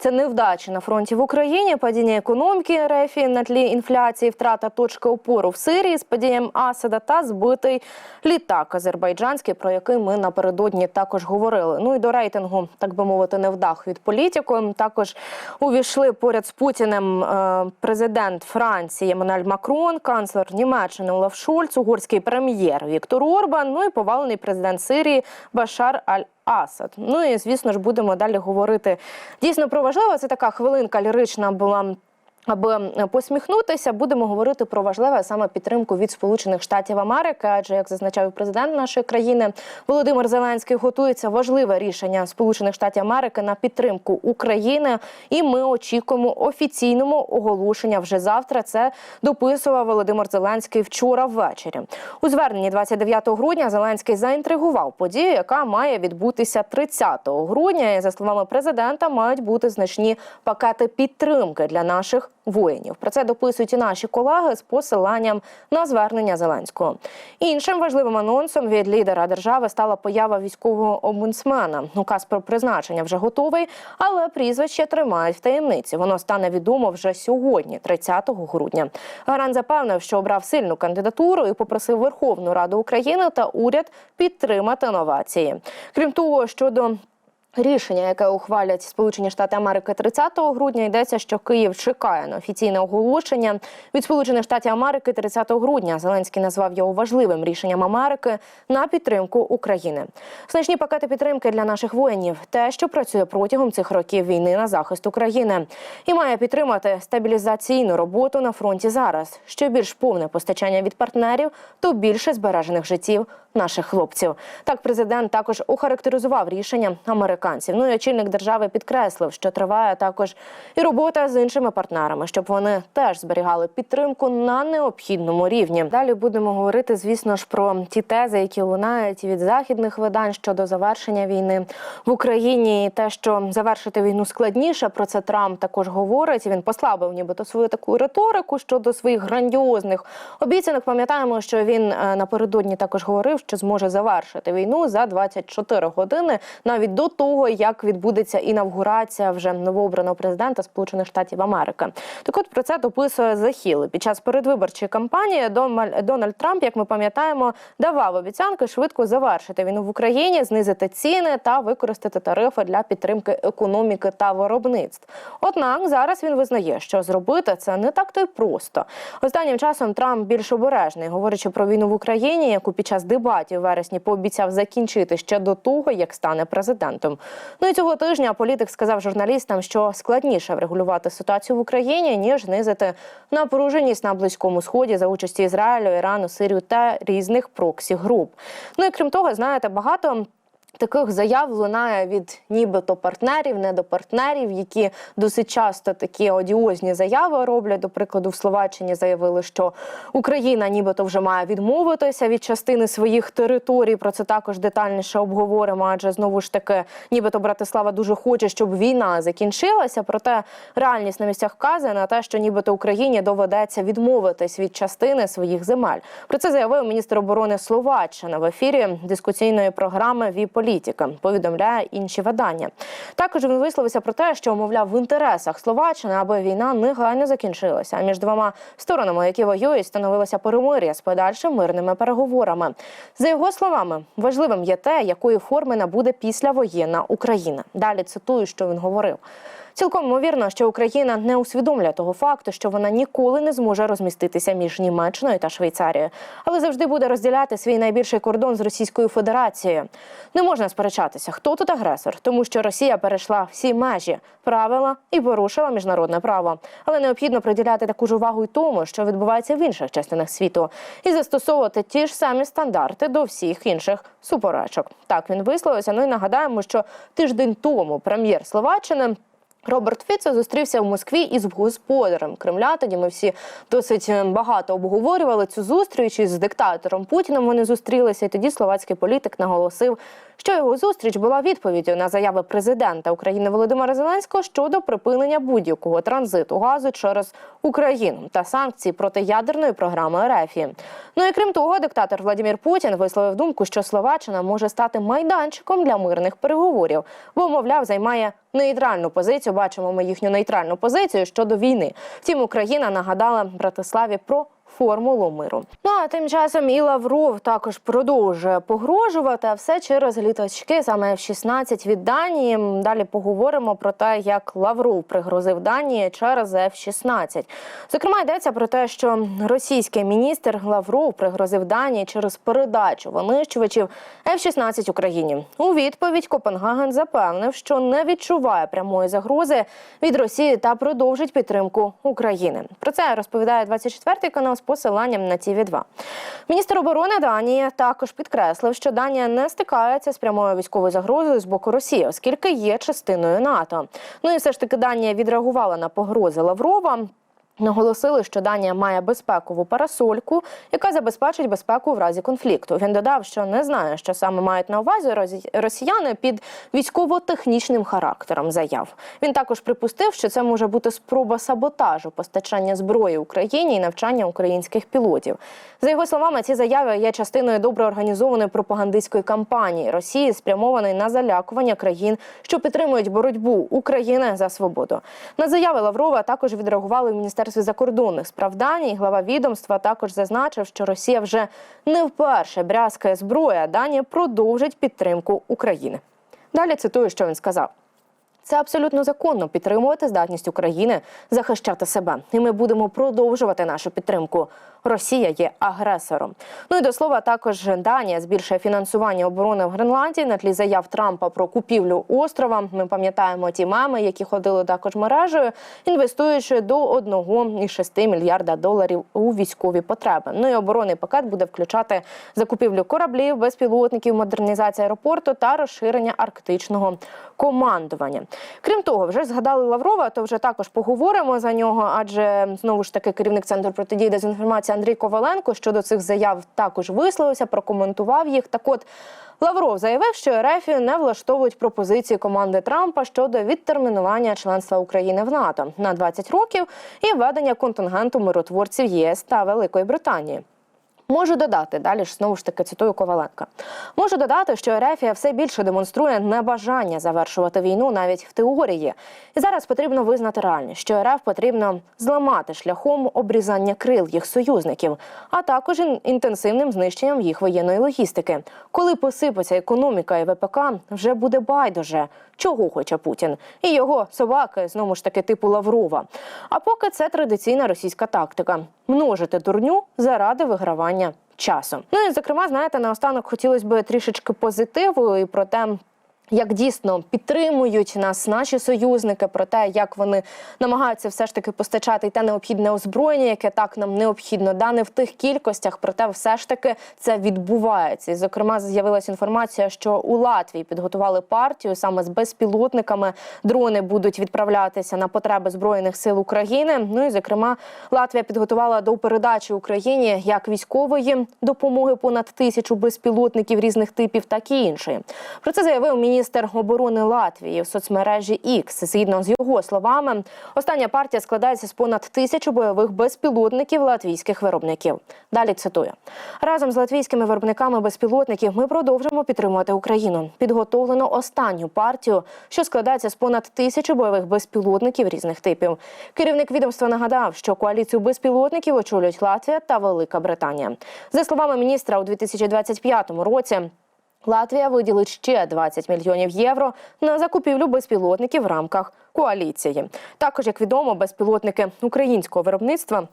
Це невдачі на фронті в Україні, падіння економіки РФ на тлі інфляції, втрата точки опору в Сирії з падінням Асада та збитий літак азербайджанський, про який ми напередодні також говорили. Ну і до рейтингу, так би мовити, невдах від політику. Також увійшли поряд з Путіним е, президент Франції Еммануель Макрон, канцлер Німеччини Олаф Шольц, угорський прем'єр Віктор Орбан, ну і повалений президент Сирії Башар Аль. Асад. Ну і звісно ж будемо далі говорити дійсно про важливе. Це така хвилинка лірична була. Аби посміхнутися, будемо говорити про важливе саме підтримку від Сполучених Штатів Америки. Адже як зазначав президент нашої країни Володимир Зеленський, готується важливе рішення Сполучених Штатів Америки на підтримку України, і ми очікуємо офіційному оголошення вже завтра. Це дописував Володимир Зеленський вчора ввечері. У зверненні 29 грудня Зеленський заінтригував подію, яка має відбутися 30 грудня. За словами президента, мають бути значні пакети підтримки для наших воїнів. Про це дописують і наші колеги з посиланням на звернення Зеленського. Іншим важливим анонсом від лідера держави стала поява військового омбудсмена. Указ про призначення вже готовий, але прізвище тримають в таємниці. Воно стане відомо вже сьогодні, 30 грудня. Гарант запевнив, що обрав сильну кандидатуру і попросив Верховну Раду України та уряд підтримати новації. Крім того, щодо Рішення, яке ухвалять Сполучені Штати Америки 30 грудня, йдеться, що Київ чекає на офіційне оголошення від Сполучених Штатів Америки 30 грудня. Зеленський назвав його важливим рішенням Америки на підтримку України. Значні пакети підтримки для наших воїнів, те, що працює протягом цих років війни на захист України, і має підтримати стабілізаційну роботу на фронті зараз. Що більш повне постачання від партнерів, то більше збережених життів наших хлопців. Так президент також охарактеризував рішення американців. Ну і очільник держави підкреслив, що триває також і робота з іншими партнерами, щоб вони теж зберігали підтримку на необхідному рівні. Далі будемо говорити, звісно ж, про ті тези, які лунають від західних видань щодо завершення війни в Україні, і те, що завершити війну складніше. Про це Трамп також говорить. Він послабив, нібито свою таку риторику щодо своїх грандіозних обіцянок. Пам'ятаємо, що він е, напередодні також говорив, що зможе завершити війну за 24 години, навіть до того, як відбудеться інавгурація вже новообраного президента Сполучених Штатів Америки. Так от про це дописує Захіл. Під час передвиборчої кампанії Дональд Трамп, як ми пам'ятаємо, давав обіцянки швидко завершити війну в Україні, знизити ціни та використати тарифи для підтримки економіки та виробництв. Однак зараз він визнає, що зробити це не так то й просто. Останнім часом Трамп більш обережний, говорячи про війну в Україні, яку під час дебатів вересні пообіцяв закінчити ще до того, як стане президентом. Ну і цього тижня політик сказав журналістам, що складніше врегулювати ситуацію в Україні ніж знизити напруженість на близькому сході за участі Ізраїлю, Ірану, Сирію та різних проксі груп. Ну і крім того, знаєте, багато. Таких заяв лунає від нібито партнерів, не до партнерів, які досить часто такі одіозні заяви роблять. До прикладу, в Словаччині заявили, що Україна нібито вже має відмовитися від частини своїх територій. Про це також детальніше обговоримо. Адже знову ж таки, нібито Братислава дуже хоче, щоб війна закінчилася. Проте реальність на місцях вказує на те, що нібито Україні доведеться відмовитись від частини своїх земель. Про це заявив міністр оборони Словаччини в ефірі дискусійної програми «Ві політика. Повідомляє інші видання. Також він висловився про те, що мовляв в інтересах Словаччини, аби війна негайно закінчилася. А між двома сторонами, які воюють, становилося перемир'я з подальшим мирними переговорами. За його словами, важливим є те, якої форми набуде післявоєнна Україна. Далі цитую, що він говорив. Цілком ймовірно, що Україна не усвідомлює того факту, що вона ніколи не зможе розміститися між Німеччиною та Швейцарією, але завжди буде розділяти свій найбільший кордон з Російською Федерацією. Не можна сперечатися, хто тут агресор, тому що Росія перейшла всі межі, правила і порушила міжнародне право. Але необхідно приділяти таку ж увагу й тому, що відбувається в інших частинах світу, і застосовувати ті ж самі стандарти до всіх інших суперечок. Так він висловився. Ну і нагадаємо, що тиждень тому прем'єр Словаччини. Роберт Фіцо зустрівся в Москві із господарем Кремля. Тоді ми всі досить е, багато обговорювали цю зустріч із диктатором Путіним. Вони зустрілися, і тоді словацький політик наголосив, що його зустріч була відповіддю на заяви президента України Володимира Зеленського щодо припинення будь-якого транзиту газу через Україну та санкцій проти ядерної програми РФ. Ну і крім того, диктатор Владимир Путін висловив думку, що Словаччина може стати майданчиком для мирних переговорів, бо, мовляв, займає нейтральну позицію. Бачимо ми їхню нейтральну позицію щодо війни. Втім, Україна нагадала Братиславі про. Формулу миру. Ну а тим часом і Лавров також продовжує погрожувати а все через літачки, саме F-16 від Данії. Далі поговоримо про те, як Лавров пригрозив Данії через F-16. Зокрема, йдеться про те, що російський міністр Лавров пригрозив Данії через передачу винищувачів F-16 Україні. У відповідь Копенгаген запевнив, що не відчуває прямої загрози від Росії та продовжить підтримку України. Про це розповідає 24 канал з посиланням на тв 2 Міністр оборони Данії також підкреслив, що Данія не стикається з прямою військовою загрозою з боку Росії, оскільки є частиною НАТО. Ну і все ж таки Данія відреагувала на погрози Лаврова. Наголосили, що Данія має безпекову парасольку, яка забезпечить безпеку в разі конфлікту. Він додав, що не знає, що саме мають на увазі росіяни під військово-технічним характером заяв. Він також припустив, що це може бути спроба саботажу постачання зброї Україні і навчання українських пілотів. За його словами, ці заяви є частиною добре організованої пропагандистської кампанії Росії, спрямованої на залякування країн, що підтримують боротьбу України за свободу. На заяви Лаврова також відреагували в закордонних справ Данії. Глава відомства також зазначив, що Росія вже не вперше брязкає зброя. а Данія продовжить підтримку України. Далі цитую, що він сказав. Це абсолютно законно підтримувати здатність України захищати себе, і ми будемо продовжувати нашу підтримку. Росія є агресором. Ну і до слова, також Данія збільшує фінансування оборони в Гренландії на тлі заяв Трампа про купівлю острова. Ми пам'ятаємо ті меми, які ходили також мережею, інвестуючи до 1,6 мільярда доларів у військові потреби. Ну і оборонний пакет буде включати закупівлю кораблів, безпілотників, модернізацію аеропорту та розширення арктичного командування. Крім того, вже згадали Лаврова, то вже також поговоримо за нього, адже знову ж таки керівник центру протидії дезінформації Андрій Коваленко щодо цих заяв також висловився, прокоментував їх. Так от Лавров заявив, що РФ не влаштовують пропозиції команди Трампа щодо відтермінування членства України в НАТО на 20 років і введення контингенту миротворців ЄС та Великої Британії. Можу додати далі ж знову ж таки цитую Коваленка. Можу додати, що Ерефія все більше демонструє небажання завершувати війну навіть в теорії. І зараз потрібно визнати реальність, що РФ потрібно зламати шляхом обрізання крил їх союзників, а також інтенсивним знищенням їх воєнної логістики. Коли посипеться економіка і ВПК, вже буде байдуже, чого хоче Путін і його собаки знову ж таки типу Лаврова. А поки це традиційна російська тактика множити дурню заради вигравання часу. Ну і зокрема, знаєте, наостанок хотілося б трішечки позитиву і про те. Як дійсно підтримують нас наші союзники про те, як вони намагаються все ж таки постачати й те необхідне озброєння, яке так нам необхідно, да не в тих кількостях, проте все ж таки це відбувається. І зокрема, з'явилася інформація, що у Латвії підготували партію саме з безпілотниками. Дрони будуть відправлятися на потреби збройних сил України. Ну і зокрема, Латвія підготувала до передачі Україні як військової допомоги понад тисячу безпілотників різних типів, так і іншої. Про це заявив міністр оборони Латвії в соцмережі X. Згідно з його словами, остання партія складається з понад тисячу бойових безпілотників латвійських виробників. Далі цитую разом з латвійськими виробниками безпілотників. Ми продовжимо підтримувати Україну. Підготовлено останню партію, що складається з понад тисячі бойових безпілотників різних типів. Керівник відомства нагадав, що коаліцію безпілотників очолюють Латвія та Велика Британія. За словами міністра, у 2025 році. Латвія виділить ще 20 мільйонів євро на закупівлю безпілотників в рамках коаліції. Також, як відомо, безпілотники українського виробництва.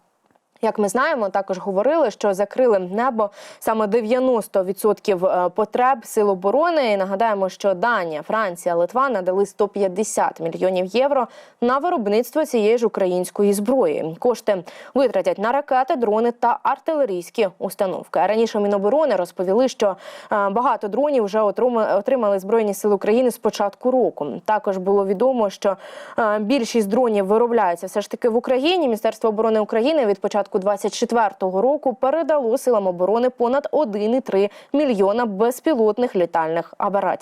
Як ми знаємо, також говорили, що закрили небо саме 90% потреб сил оборони. І нагадаємо, що Данія, Франція, Литва надали 150 мільйонів євро на виробництво цієї ж української зброї. Кошти витратять на ракети, дрони та артилерійські установки. А раніше Міноборони розповіли, що е, багато дронів вже отримали збройні сили України з початку року. Також було відомо, що е, більшість дронів виробляється все ж таки в Україні. Міністерство оборони України від початку 24-го року передало силам оборони понад 1,3 мільйона безпілотних літальних апаратів.